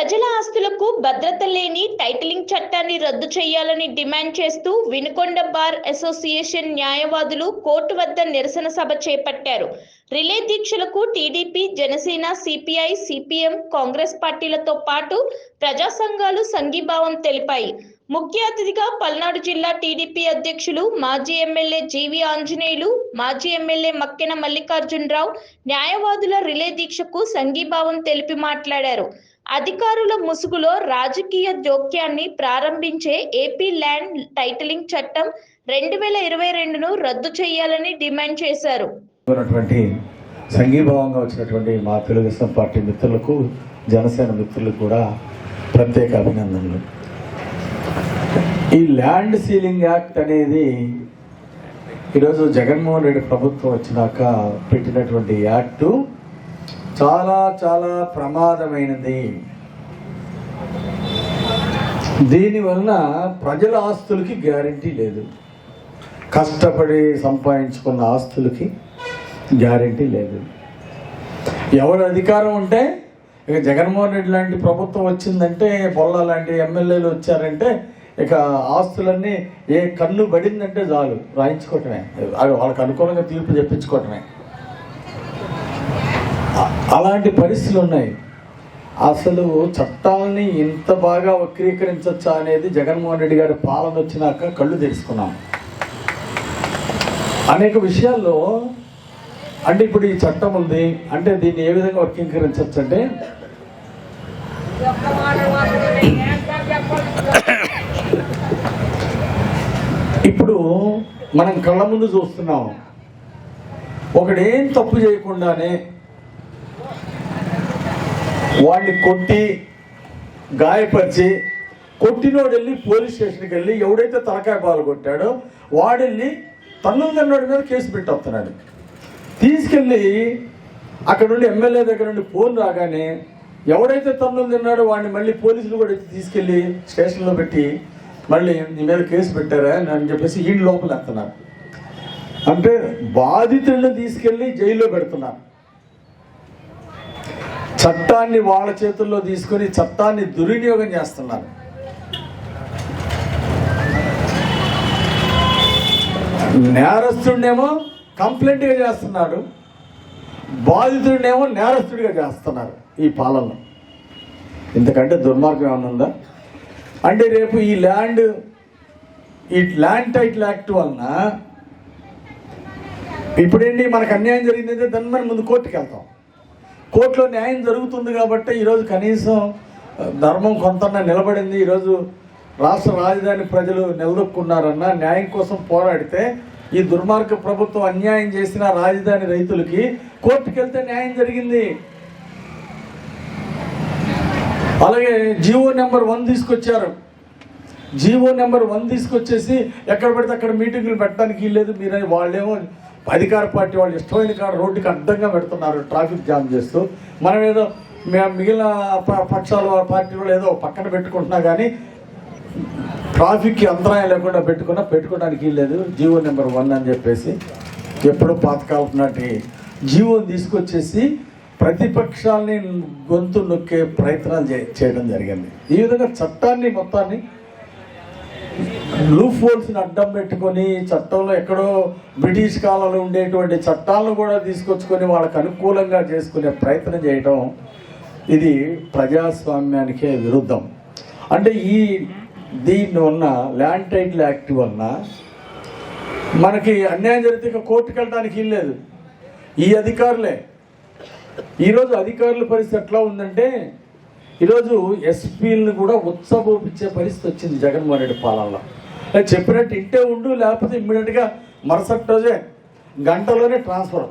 ప్రజల ఆస్తులకు భద్రత లేని టైటిలింగ్ చట్టాన్ని రద్దు చేయాలని డిమాండ్ చేస్తూ వినుకొండ బార్ అసోసియేషన్ న్యాయవాదులు కోర్టు వద్ద నిరసన సభ చేపట్టారు. Relay దీక్షలకు TDP Janasena CPI CPM Congress పార్టీలతో పాటు ప్రజా సంఘాలు సంఘీభావం తెలిపాయి. ముఖ్య అతిథిగా పల్నాడు జిల్లా టీడీపీ అధ్యక్షులు మాజీ ఎమ్మెల్యే జీవి ఆంజనేయులు మాజీ ఎమ్మెల్యే మక్కెన మల్లికార్జునరావు న్యాయవాదుల రిలే దీక్షకు సంఘీభావం తెలిపి మాట్లాడారు. అధికారుల ముసుగులో రాజకీయ జోక్యాన్ని ప్రారంభించే ఏపీ ల్యాండ్ టైటిలింగ్ చట్టం రెండు వేల ఇరవై రెండును రద్దు చేయాలని డిమాండ్ చేశారు. ఉన్నటువంటి సంఘీభావంగా వచ్చినటువంటి మా తెలుగుదేశం పార్టీ మిత్రులకు జనసేన మిత్రులకు కూడా ప్రత్యేక అభినందనలు. ఈ ల్యాండ్ సీలింగ్ యాక్ట్ అనేది ఈరోజు జగన్మోహన్ రెడ్డి ప్రభుత్వం వచ్చినాక పెట్టినటువంటి యాక్టు చాలా చాలా ప్రమాదమైనది. దీనివలన ప్రజల ఆస్తులకి గ్యారంటీ లేదు. కష్టపడి సంపాదించుకున్న ఆస్తులకి గ్యారంటీ లేదు. ఎవరు అధికారం ఉంటే ఇక జగన్మోహన్ రెడ్డి లాంటి ప్రభుత్వం వచ్చిందంటే బొల్ల లాంటి ఎమ్మెల్యేలు వచ్చారంటే ఇక ఆస్తులన్నీ ఏ కన్ను పడిందంటే చాలు. రాయించుకోవటమే. అవి వాళ్ళకి అనుకూలంగా తీర్పు చెప్పించుకోవటమే అలాంటి పరిస్థితులు ఉన్నాయి. అసలు చట్టాలని ఇంత బాగా వక్రీకరించవచ్చా అనేది జగన్మోహన్ రెడ్డి గారి పాలన వచ్చినాక కళ్ళు తెలుసుకున్నాం అనేక విషయాల్లో అంటే ఇప్పుడు ఈ చట్టం ఉంది అంటే దీన్ని ఏ విధంగా వర్గీకరించవచ్చు అంటే ఇప్పుడు మనం కళ్ళ ముందు చూస్తున్నాం. ఒకడేం తప్పు చేయకుండానే వాడిని కొట్టి గాయపరిచి కొట్టినోడు వెళ్ళి పోలీస్ స్టేషన్కి వెళ్ళి ఎవడైతే తలకాయ బాలు కొట్టాడో వాడెళ్ళి తన్నులు తిన్నోడి మీద కేసు పెట్టేస్తున్నాడు తీసుకెళ్ళి అక్కడ నుండి ఎమ్మెల్యే దగ్గర నుండి ఫోన్ రాగానే ఎవడైతే తన్నులు తిన్నాడో వాడిని మళ్ళీ పోలీసులు కూడా తీసుకెళ్ళి స్టేషన్లో పెట్టి మళ్ళీ నీ మీద కేసు పెట్టారా అని చెప్పేసి ఈ లోపల ఎత్తున్నారు అంటే బాధితులను తీసుకెళ్ళి జైల్లో పెడుతున్నారు చట్టాన్ని వాళ్ళ చేతుల్లో తీసుకొని చట్టాన్ని దుర్వినియోగం చేస్తున్నారు. నేరస్తుడినేమో కంప్లైంట్గా చేస్తున్నాడు. బాధితుడినేమో నేరస్తుడిగా చేస్తున్నారు ఈ పాలన ఇంతకంటే దుర్మార్గం ఏమైనా ఉందా? అంటే రేపు ఈ ల్యాండ్ ఈ ల్యాండ్ టైటిల్ యాక్ట్ వలన ఇప్పుడేంటి మనకు అన్యాయం జరిగిందంటే దాని మనం ముందు కోర్టుకు వెళ్తాం కోర్టులో న్యాయం జరుగుతుంది కాబట్టి ఈరోజు కనీసం ధర్మం కొంత నిలబడింది. ఈరోజు రాష్ట్ర రాజధాని ప్రజలు నిలదొక్కున్నారన్న న్యాయం కోసం పోరాడితే ఈ దుర్మార్గ ప్రభుత్వం అన్యాయం చేసిన రాజధాని రైతులకి కోర్టుకి వెళ్తే న్యాయం జరిగింది. అలాగే జీవో నెంబర్ వన్ తీసుకొచ్చారు. జీవో నెంబర్ వన్ తీసుకొచ్చేసి ఎక్కడ పడితే అక్కడ మీటింగ్లు పెట్టడానికి లేదు మీరే వాళ్ళేమో అధికార పార్టీ వాళ్ళు ఇష్టమైన కాడ రోడ్డుకి అడ్డంగా పెడుతున్నారు ట్రాఫిక్ జామ్ చేస్తూ. మనం ఏదో మిగిలిన ప- పక్షాల పార్టీ వాళ్ళు ఏదో పక్కన పెట్టుకుంటున్నా కానీ ట్రాఫిక్కి అంతరాయం లేకుండా పెట్టుకున్నా పెట్టుకోవడానికి లేదు. జీవో నెంబర్ వన్ అని చెప్పేసి ఎప్పుడో పాతకాలపు నాటి జీవోని తీసుకొచ్చేసి ప్రతిపక్షాలని గొంతు నొక్కే ప్రయత్నాలు చే- చేయడం జరిగింది. ఈ విధంగా చట్టాన్ని మొత్తాన్ని లూఫ్ హోల్స్ని అడ్డం పెట్టుకొని చట్టంలో ఎక్కడో బ్రిటిష్ కాలంలో ఉండేటువంటి చట్టాలను కూడా తీసుకొచ్చుకొని వాళ్ళకు అనుకూలంగా చేసుకునే ప్రయత్నం చేయడం ఇది ప్రజాస్వామ్యానికే విరుద్ధం. అంటే ఈ దీని వలన ల్యాండ్ టైటిల్ యాక్ట్ వలన మనకి అన్యాయం జరిగితే కోర్టుకు వెళ్ళడానికి ఇల్లేదు ఈ అధికారులే. ఈరోజు అధికారుల పరిస్థితి ఎట్లా ఉందంటే ఈరోజు ఎస్పీలను కూడా ఉత్సాహోపించే పరిస్థితి వచ్చింది జగన్మోహన్ రెడ్డి పాలనలో. చెప్పినట్టు ఇంటే ఉండు లేకపోతే ఇమ్మీడియట్గా మరుసటి రోజే గంటలోనే ట్రాన్స్ఫర్.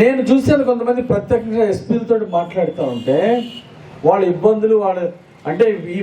నేను చూశాను కొంతమంది ప్రత్యేకంగా ఎస్పీలతో మాట్లాడుతూ ఉంటే వాళ్ళ ఇబ్బందులు వాళ్ళ అంటే ఈ